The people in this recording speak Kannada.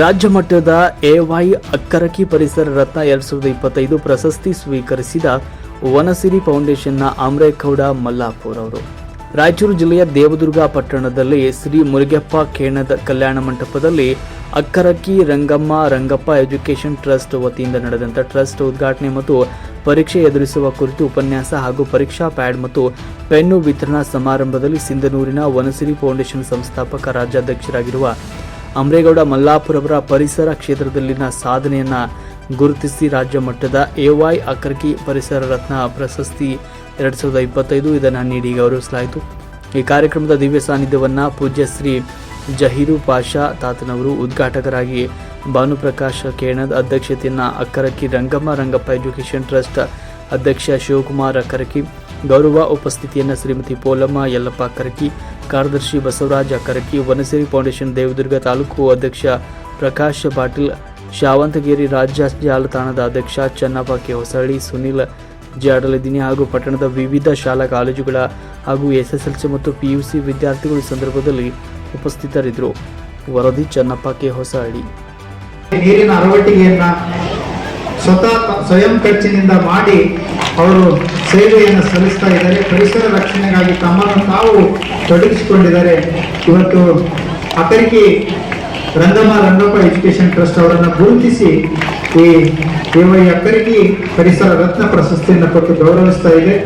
ರಾಜ್ಯ ಮಟ್ಟದ ಎವೈ ಅಕ್ಕರಕಿ ಪರಿಸರ ರತ್ನ ಎರಡ್ ಸಾವಿರದ ಇಪ್ಪತ್ತೈದು ಪ್ರಶಸ್ತಿ ಸ್ವೀಕರಿಸಿದ ವನಸಿರಿ ಫೌಂಡೇಶನ್ನ ಆಮ್ರೇಗೌಡ ಮಲ್ಲಾಪುರ್ ಅವರು. ರಾಯಚೂರು ಜಿಲ್ಲೆಯ ದೇವದುರ್ಗ ಪಟ್ಟಣದಲ್ಲಿ ಶ್ರೀ ಮುರುಗಪ್ಪ ಕೇಣದ ಕಲ್ಯಾಣ ಮಂಟಪದಲ್ಲಿ ಅಕ್ಕರಕ್ಕಿ ರಂಗಮ್ಮ ರಂಗಪ್ಪ ಎಜುಕೇಷನ್ ಟ್ರಸ್ಟ್ ವತಿಯಿಂದ ನಡೆದಂಥ ಟ್ರಸ್ಟ್ ಉದ್ಘಾಟನೆ ಮತ್ತು ಪರೀಕ್ಷೆ ಎದುರಿಸುವ ಕುರಿತು ಉಪನ್ಯಾಸ ಹಾಗೂ ಪರೀಕ್ಷಾ ಪ್ಯಾಡ್ ಮತ್ತು ಪೆನ್ನು ವಿತರಣಾ ಸಮಾರಂಭದಲ್ಲಿ ಸಿಂಧನೂರಿನ ವನಸಿರಿ ಫೌಂಡೇಶನ್ ಸಂಸ್ಥಾಪಕ ರಾಜ್ಯಾಧ್ಯಕ್ಷರಾಗಿರುವ ಅಮರೇಗೌಡ ಮಲ್ಲಾಪುರವರ ಪರಿಸರ ಕ್ಷೇತ್ರದಲ್ಲಿನ ಸಾಧನೆಯನ್ನು ಗುರುತಿಸಿ ರಾಜ್ಯ ಮಟ್ಟದ ಎವೈ ಅಕರ್ಕಿ ಪರಿಸರ ರತ್ನ ಪ್ರಶಸ್ತಿ ಎರಡ್ ಸಾವಿರದ ಇಪ್ಪತ್ತೈದು ಇದನ್ನು ನೀಡಿ ಗೌರವಿಸಲಾಯಿತು. ಈ ಕಾರ್ಯಕ್ರಮದ ದಿವ್ಯ ಸಾನ್ನಿಧ್ಯವನ್ನು ಪೂಜ್ಯ ಶ್ರೀ ಜಹೀರು ಪಾಷಾ ತಾತನವರು ಉದ್ಘಾಟಕರಾಗಿ ಭಾನುಪ್ರಕಾಶ ಕೇಣದ್ ಅಧ್ಯಕ್ಷತೆಯನ್ನು ಅಕ್ಕರಕ್ಕಿ ರಂಗಮ್ಮ ರಂಗಪ್ಪ ಎಜುಕೇಷನ್ ಟ್ರಸ್ಟ್ ಅಧ್ಯಕ್ಷ ಶಿವಕುಮಾರ್ ಅಕ್ಕರಕಿ ಗೌರವ ಉಪಸ್ಥಿತಿಯನ್ನು ಶ್ರೀಮತಿ ಪೋಲಮ್ಮ ಯಲ್ಲಪ್ಪ ಅಕ್ಕರಕಿ ಕಾರ್ಯದರ್ಶಿ ಬಸವರಾಜ ಕರಕಿ, ವನಸಿರಿ ಫೌಂಡೇಶನ್ ದೇವದುರ್ಗ ತಾಲೂಕು ಅಧ್ಯಕ್ಷ ಪ್ರಕಾಶ್ ಪಾಟೀಲ್, ಶಾವಂತಗೇರಿ ರಾಜ್ಯ ಜಾಲತಾಣದ ಅಧ್ಯಕ್ಷ ಚನ್ನಪ್ಪ ಕೆ ಹೊಸಳ್ಳಿ ಸುನಿಲ್ ಜಾಡಲದಿನಿ ಹಾಗೂ ಪಟ್ಟಣದ ವಿವಿಧ ಶಾಲಾ ಕಾಲೇಜುಗಳ ಹಾಗೂ ಎಸ್ಎಸ್ಎಲ್ಸಿ ಮತ್ತು ಪಿಯುಸಿ ವಿದ್ಯಾರ್ಥಿಗಳು ಸಂದರ್ಭದಲ್ಲಿ ಉಪಸ್ಥಿತರಿದ್ದರು. ವರದಿ ಚನ್ನಪ್ಪ ಕೆ ಹೊಸಹಳ್ಳಿ ನೀರಿನ ಅರವಟ್ಟಿಗೆಯನ್ನು ಸ್ವತಃ ಸ್ವಯಂ ಖರ್ಚಿನಿಂದ ಮಾಡಿ ಅವರು ಸೇವೆಯನ್ನು ಸಲ್ಲಿಸ್ತಾ ಇದ್ದಾರೆ. ಪರಿಸರ ರಕ್ಷಣೆಗಾಗಿ ತಮ್ಮನ್ನು ತಾವು ತೊಡಗಿಸಿಕೊಂಡಿದ್ದಾರೆ. ಇವತ್ತು ಅಕರಿಕೆ ರಂಗಮ್ಮ ರಂಗಪ್ಪ ಎಜುಕೇಶನ್ ಟ್ರಸ್ಟ್ ಅವರನ್ನು ಗುರುತಿಸಿ ಈ ಈ ಅಕ್ಕರಿಕೆ ಪರಿಸರ ರತ್ನ ಪ್ರಶಸ್ತಿಯನ್ನು ಕೊಟ್ಟು ಗೌರವಿಸ್ತಾ ಇದೆ.